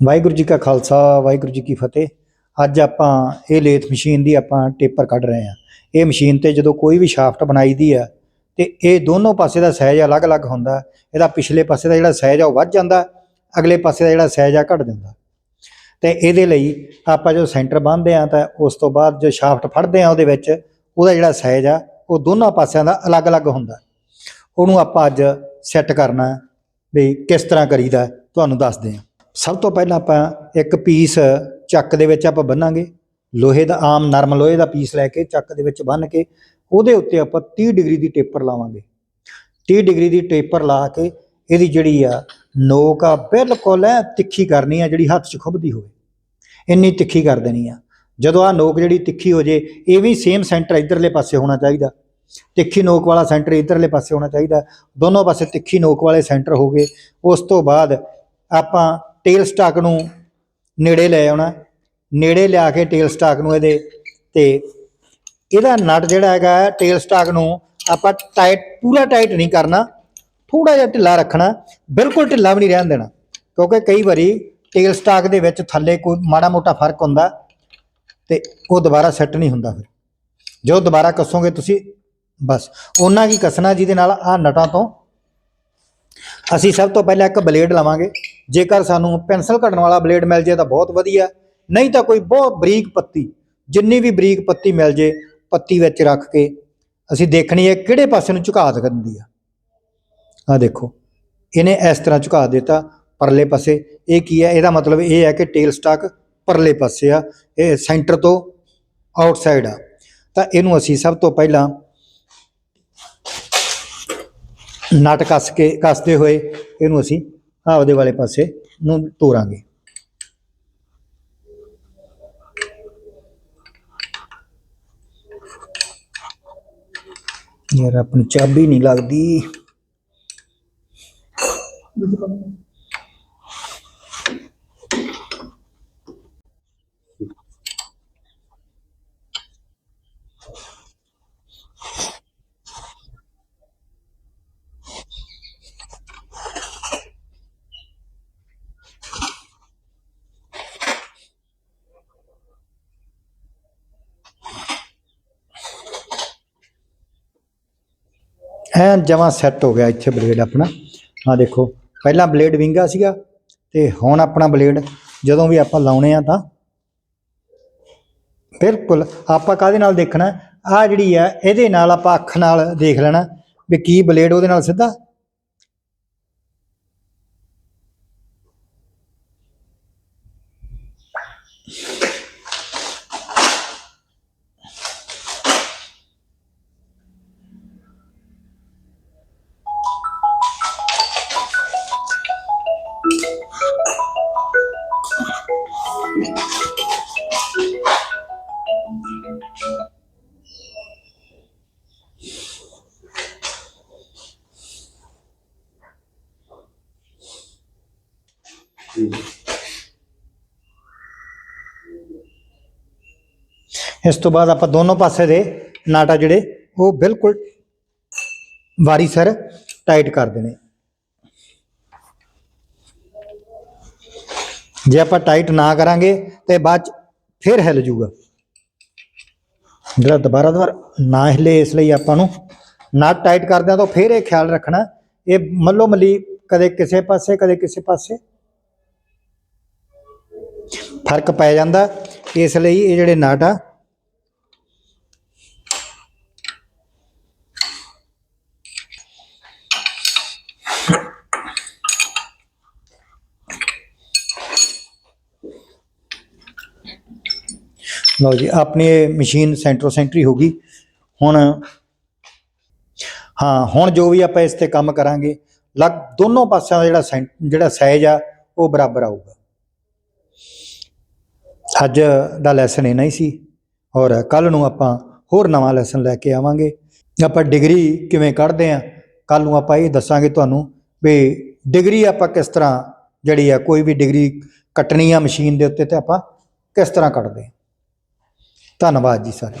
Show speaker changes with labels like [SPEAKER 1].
[SPEAKER 1] ਵਾਹਿਗੁਰੂ ਜੀ ਕਾ ਖਾਲਸਾ, ਵਾਹਿਗੁਰੂ ਜੀ ਕੀ ਫਤਿਹ। ਅੱਜ ਆਪਾਂ ਇਹ ਲੇਥ ਮਸ਼ੀਨ ਦੀ ਆਪਾਂ ਟੇਪਰ ਕੱਢ ਰਹੇ ਹਾਂ। ਇਹ ਮਸ਼ੀਨ ਤੇ ਜਦੋਂ ਕੋਈ ਵੀ ਸ਼ਾਫਟ ਬਣਾਈਦੀ ਆ, ਤੇ ਇਹ ਦੋਨੋਂ ਪਾਸੇ ਦਾ ਸਾਈਜ਼ ਅਲੱਗ-ਅਲੱਗ ਹੁੰਦਾ। ਇਹਦਾ ਪਿਛਲੇ ਪਾਸੇ ਦਾ ਜਿਹੜਾ ਸਾਈਜ਼ ਆ ਉਹ ਵੱਧ ਜਾਂਦਾ, ਅਗਲੇ ਪਾਸੇ ਦਾ ਜਿਹੜਾ ਸਾਈਜ਼ ਆ ਘਟ ਜਾਂਦਾ। ਤੇ ਇਹਦੇ ਲਈ ਆਪਾਂ ਜੋ ਸੈਂਟਰ ਬੰਨ੍ਹਦੇ ਆ ਤਾਂ ਉਸ ਤੋਂ ਬਾਅਦ ਜੋ ਸ਼ਾਫਟ ਫੜਦੇ ਆ ਉਹਦੇ ਵਿੱਚ, ਉਹਦਾ ਜਿਹੜਾ ਸਾਈਜ਼ ਆ, ਉਹ ਦੋਨਾਂ ਪਾਸਿਆਂ ਦਾ ਅਲੱਗ-ਅਲੱਗ ਹੁੰਦਾ। ਉਹਨੂੰ ਆਪਾਂ ਅੱਜ ਸੈੱਟ ਕਰਨਾ ਵੀ ਕਿਸ ਤਰ੍ਹਾਂ ਕਰੀਦਾ ਤੁਹਾਨੂੰ ਦੱਸਦੇ ਹਾਂ। ਸਭ ਤੋਂ ਪਹਿਲਾਂ ਆਪਾਂ ਇੱਕ ਪੀਸ ਚੱਕ ਦੇ ਵਿੱਚ ਆਪਾਂ ਬੰਨਾਂਗੇ। ਲੋਹੇ ਦਾ ਆਮ ਨਰਮ ਲੋਹੇ ਦਾ ਪੀਸ ਲੈ ਕੇ ਚੱਕ ਦੇ ਵਿੱਚ ਬੰਨ ਕੇ ਉਹਦੇ ਉੱਤੇ ਆਪਾਂ 30 ਡਿਗਰੀ ਦੀ ਟੇਪਰ ਲਾਵਾਂਗੇ। 30 ਡਿਗਰੀ ਦੀ ਟੇਪਰ ਲਾ ਕੇ ਇਹਦੀ ਜਿਹੜੀ ਆ ਨੋਕ ਆ ਬਿਲਕੁਲ ਐ ਤਿੱਖੀ ਕਰਨੀ ਆ ਜਿਹੜੀ ਹੱਥ 'ਚ ਖੁੱਭਦੀ ਹੋਵੇ। ਇੰਨੀ ਤਿੱਖੀ ਕਰ ਦੇਣੀ ਆ। ਜਦੋਂ ਆ ਨੋਕ ਜਿਹੜੀ ਤਿੱਖੀ ਹੋ ਜੇ, ਇਹ ਵੀ ਸੇਮ ਸੈਂਟਰ ਇਧਰਲੇ ਪਾਸੇ ਹੋਣਾ ਚਾਹੀਦਾ। ਤਿੱਖੀ ਨੋਕ ਵਾਲਾ ਸੈਂਟਰ ਇਧਰਲੇ ਪਾਸੇ ਹੋਣਾ ਚਾਹੀਦਾ। ਦੋਨੋਂ ਪਾਸੇ ਤਿੱਖੀ ਨੋਕ ਵਾਲੇ ਸੈਂਟਰ ਹੋ ਗਏ। ਉਸ ਤੋਂ ਬਾਅਦ ਆਪਾਂ ਟੇਲ ਸਟਾਕ ਨੂੰ ਨੇੜੇ ਲੈ ਆਉਣਾ, ਨੇੜੇ ਲਿਆ ਕੇ ਟੇਲ ਸਟਾਕ ਨੂੰ ਇਹਦੇ ਤੇ। ਇਹਦਾ ਨਟ ਜਿਹੜਾ ਹੈਗਾ ਟੇਲ ਸਟਾਕ ਨੂੰ ਆਪਾਂ ਟਾਈਟ ਪੂਰਾ ਟਾਈਟ ਨਹੀਂ ਕਰਨਾ ਥੋੜਾ ਜਿਹਾ ਢਿੱਲਾ ਰੱਖਣਾ, ਬਿਲਕੁਲ ਢਿੱਲਾ ਵੀ ਨਹੀਂ ਰਹਿਣ ਦੇਣਾ, ਕਿਉਂਕਿ ਕਈ ਵਾਰੀ ਟੇਲ ਸਟਾਕ ਦੇ ਵਿੱਚ ਥੱਲੇ ਕੋਈ ਮਾੜਾ ਮੋਟਾ ਫ਼ਰਕ ਹੁੰਦਾ ਤੇ ਉਹ ਦੁਬਾਰਾ ਸੈੱਟ ਨਹੀਂ ਹੁੰਦਾ ਫਿਰ। ਜੋ ਦੁਬਾਰਾ ਕੱਸੋਗੇ ਤੁਸੀਂ, ਬਸ। ਉਹਨਾਂ ਕੀ ਕੱਸਣਾ ਜਿਹਦੇ ਨਾਲ ਆ ਨਟਾਂ ਤੋਂ ਅਸੀਂ ਸਭ ਤੋਂ ਪਹਿਲਾਂ ਇੱਕ ਬਲੇਡ ਲਵਾਂਗੇ। ਜੇਕਰ ਸਾਨੂੰ ਪੈਨਸਲ ਕੱਟਣ ਵਾਲਾ ਬਲੇਡ ਮਿਲ ਜੇ ਤਾਂ ਬਹੁਤ ਵਧੀਆ। ਨਹੀਂ ਤਾਂ ਕੋਈ ਬਹੁਤ ਬਰੀਕ ਪੱਤੀ, ਜਿੰਨੀ ਵੀ ਬਰੀਕ ਪੱਤੀ ਮਿਲ ਜੇ, ਪੱਤੀ ਵਿੱਚ ਰੱਖ ਕੇ ਅਸੀਂ ਦੇਖਣੀ ਹੈ ਕਿਹੜੇ ਪਾਸੇ ਨੂੰ ਝੁਕਾ ਦਿੰਦੀ ਆ। ਆ ਦੇਖੋ, ਇਹਨੇ ਇਸ ਤਰ੍ਹਾਂ ਝੁਕਾ ਦਿੱਤਾ ਪਰਲੇ ਪਾਸੇ। ਇਹ ਕੀ ਹੈ? ਇਹਦਾ ਮਤਲਬ ਇਹ ਹੈ ਕਿ ਟੇਲ ਸਟਾਕ ਪਰਲੇ ਪਾਸੇ ਆ। ਇਹ ਸੈਂਟਰ ਤੋਂ ਆਊਟਸਾਈਡ ਆ। ਤਾਂ ਇਹਨੂੰ ਅਸੀਂ ਸਭ ਤੋਂ ਪਹਿਲਾਂ ਨਟ ਕੱਸ ਕੇ, ਕੱਸਦੇ ਹੋਏ ਇਹਨੂੰ ਅਸੀਂ ਆਪਦੇ ਵਾਲੇ ਪਾਸੇ ਨੂੰ ਤੋਰਾਂਗੇ। ਯਾਰ ਆਪਣੀ ਚਾਬੀ ਨਹੀਂ ਲੱਗਦੀ। ਐਨ ਜਮਾ ਸੈੱਟ ਹੋ ਗਿਆ ਇੱਥੇ ਬਲੇਡ ਆਪਣਾ। ਆ ਦੇਖੋ, ਪਹਿਲਾਂ ਬਲੇਡ ਵਿੰਗਾ ਸੀਗਾ ਤੇ ਹੁਣ ਆਪਣਾ ਬਲੇਡ ਜਦੋਂ ਵੀ ਆਪਾਂ ਲਾਉਣੇ ਆ ਤਾਂ ਬਿਲਕੁਲ ਆਪਾਂ ਕਾਹਦੇ ਨਾਲ ਦੇਖਣਾ? ਆ ਜਿਹੜੀ ਆ, ਇਹਦੇ ਨਾਲ ਆਪਾਂ ਅੱਖ ਨਾਲ ਦੇਖ ਲੈਣਾ ਵੀ ਕੀ ਬਲੇਡ ਉਹਦੇ ਨਾਲ ਸਿੱਧਾ। ਇਸ ਤੋਂ ਬਾਅਦ ਆਪਾਂ ਦੋਨੋਂ ਪਾਸੇ ਦੇ ਨਾਟਾ ਜਿਹੜੇ, ਉਹ ਬਿਲਕੁਲ ਵਾਰੀ ਸਰ ਟਾਈਟ ਕਰ ਦੇਣੇ। ਜੇ ਆਪਾਂ ਟਾਈਟ ਨਾ ਕਰਾਂਗੇ ਤੇ ਬਾਅਦ ਚ ਫਿਰ ਹਿੱਲ ਜੂਗਾ। ਜਿਹੜਾ ਦੁਬਾਰਾ ਦੁਬਾਰਾ ਨਾ ਹਿੱਲੇ ਇਸ ਲਈ ਆਪਾਂ ਨੂੰ ਨਟ ਟਾਈਟ ਕਰਦਿਆਂ ਤਾਂ ਫਿਰ ਇਹ ਖਿਆਲ ਰੱਖਣਾ। ਇਹ ਮੱਲੋ ਮੱਲੀ ਕਦੇ ਕਿਸੇ ਪਾਸੇ, ਕਦੇ ਕਿਸੇ ਪਾਸੇ। ਫ਼ਰਕ ਪੈ ਜਾਂਦਾ। ਇਸ ਲਈ ਇਹ ਜਿਹੜੇ ਨਟ ਆ, ਲਓ ਜੀ, ਆਪਣੀ ਇਹ ਮਸ਼ੀਨ ਸੈਂਟਰੋ ਸੈਂਟਰੀ ਹੋ ਗਈ। ਹੁਣ, ਹਾਂ, ਹੁਣ ਜੋ ਵੀ ਆਪਾਂ ਇਸ ਤੇ ਕੰਮ ਕਰਾਂਗੇ, ਲਗ ਦੋਨੋਂ ਪਾਸਿਆਂ ਦਾ ਜਿਹੜਾ ਸੈਂ- ਜਿਹੜਾ ਸਾਈਜ਼ ਆ, ਉਹ ਬਰਾਬਰ ਆਊਗਾ। ਅੱਜ ਦਾ ਲੈਸਨ ਇਹ ਨਹੀਂ ਸੀ ਔਰ ਕੱਲ ਨੂੰ ਆਪਾਂ ਹੋਰ ਨਵਾਂ ਲੈਸਨ ਲੈ ਕੇ ਆਵਾਂਗੇ। ਆਪਾਂ ਡਿਗਰੀ ਕਿਵੇਂ ਕੱਢਦੇ ਆ ਕੱਲ ਨੂੰ ਆਪਾਂ ਇਹ ਦੱਸਾਂਗੇ ਤੁਹਾਨੂੰ ਵੀ ਡਿਗਰੀ ਆਪਾਂ ਕਿਸ ਤਰ੍ਹਾਂ ਜਿਹੜੀ ਆ, ਕੋਈ ਵੀ ਡਿਗਰੀ ਕੱਟਣੀ ਆ ਮਸ਼ੀਨ ਦੇ ਉੱਤੇ ਤੇ ਆਪਾਂ ਕਿਸ ਤਰ੍ਹਾਂ ਕੱਢਦੇ ਹਾਂ। ਧੰਨਵਾਦ ਜੀ ਸਾਰੇ